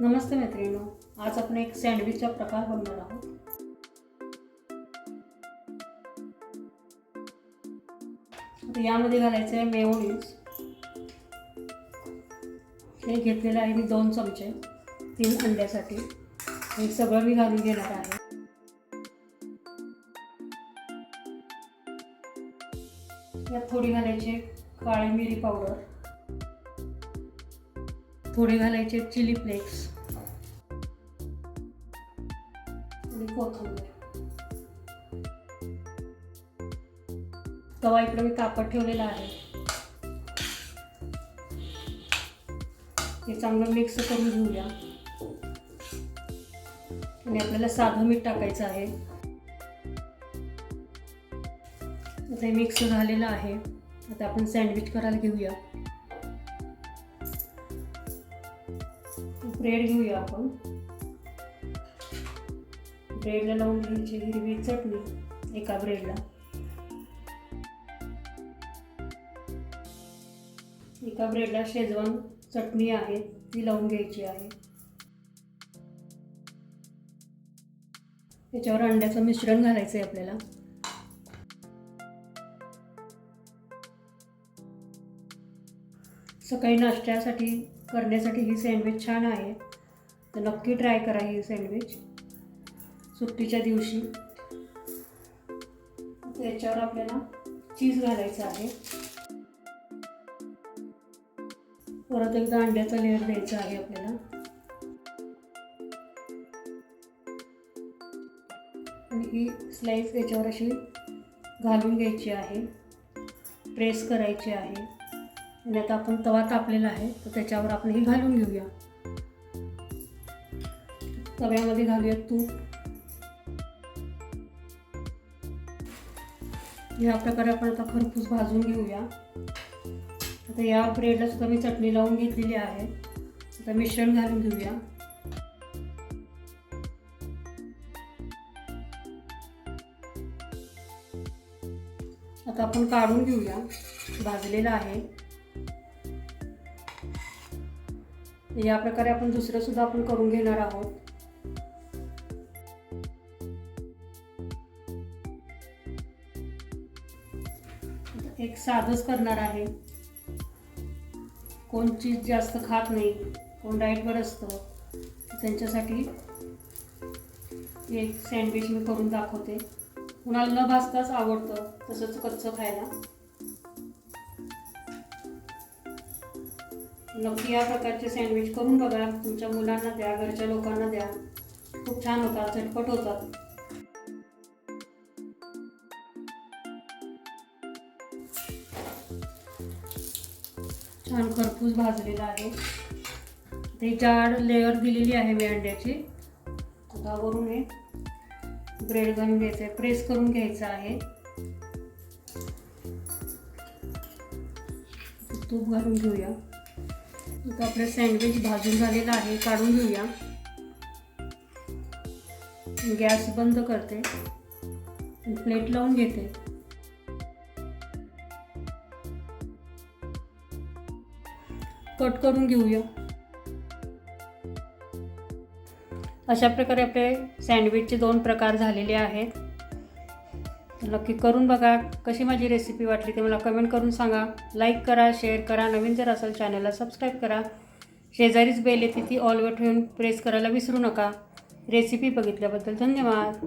नमस्ते मैत्रिणींनो आज आपण एक सँडविचचा प्रकार बनवणार आहोत. यामध्ये घालायचं आहे मेओनीज हे घेतलेलं आहे मी दोन चमचे तीन अंड्यासाठी. हे सगळं मी घालून घेणार आहे. यात थोडी घालायची काळी मिरी पावडर. थोडे घालायचे चिली फ्लेक्स. तवा इकडे मी कापड ठेवलेला आहे. हे चांगलं मिक्स करून घेऊया. आणि आपल्याला साधं मीठ टाकायचं आहे. आता हे मिक्स झालेलं आहे. आता आपण सँडविच करायला घेऊया. ब्रेड घेऊया आपण. ब्रेडला लावून घ्यायची हिरवी चटणी एका ब्रेडला. एका ब्रेडला शेजवान चटणी आहे ती लावून घ्यायची आहे. त्याच्यावर अंड्याचं मिश्रण घालायचं आहे आपल्याला. सकाळी नाश्त्यासाठी करण्यासाठी ही सँडविच छान आहे. तर नक्की ट्राय करा ही सँडविच सुट्टीच्या दिवशी. याच्यावर आपल्याला चीज घालायचं आहे. परत एकदा अंड्याचा लेअर द्यायचा आहे आपल्याला. आणि ही स्लाईस याच्यावर अशी घालून घ्यायची आहे. प्रेस करायची आहे. आणि आता आपण तवा तापलेला आहे तर त्याच्यावर आपण हे घालून घेऊया. तव्यामध्ये घालूया तूप. या प्रकारे आपण आता खरपूस भाजून घेऊया. आता या ब्रेडला सुद्धा मी चटणी लावून घेतलेली आहे. आता मिश्रण घालून घेऊया. आता आपण काढून घेऊया. भाजलेलं आहे. या प्रकारे आपण दुसरं सुद्धा आपण करून घेणार आहोत. एक साधंच करणार आहे. कोण चीज जास्त खात नाही कोण डाएटवर असतं त्यांच्यासाठी एक सँडविच मी करून दाखवते. कुणाला न भाजताच आवडतं तसंच कच्चं खायला. नक्की या प्रकारचे सँडविच करून बघा. तुमच्या मुलांना द्या घरच्या लोकांना द्या. खूप छान होतात झटपट होतात. छान खरपूस भाजलेला आहे. ते जाड लेअर दिलेली आहे मी अंड्याची. आता वरून हे ब्रेड घालून घ्यायचं आहे प्रेस करून घ्यायचं आहे. तूप घालून घेऊया. आता आपलं सँडविच भाजून झालेलं आहे काढून घेऊया. गॅस बंद करते. प्लेट लावून घेते. कट करून घेऊया. अशा प्रकारे आपले सँडविचचे दोन प्रकार झालेले आहेत. नक्की करून बघा. कशी माझी रेसिपी वाटली ते मला कमेंट करून सांगा. लाईक करा शेअर करा. नवीन जर असेल चॅनलला सबस्क्राईब करा. शेजारीच बेल येते ती ऑलवर ठेवून प्रेस करायला विसरू नका. रेसिपी बघितल्याबद्दल धन्यवाद.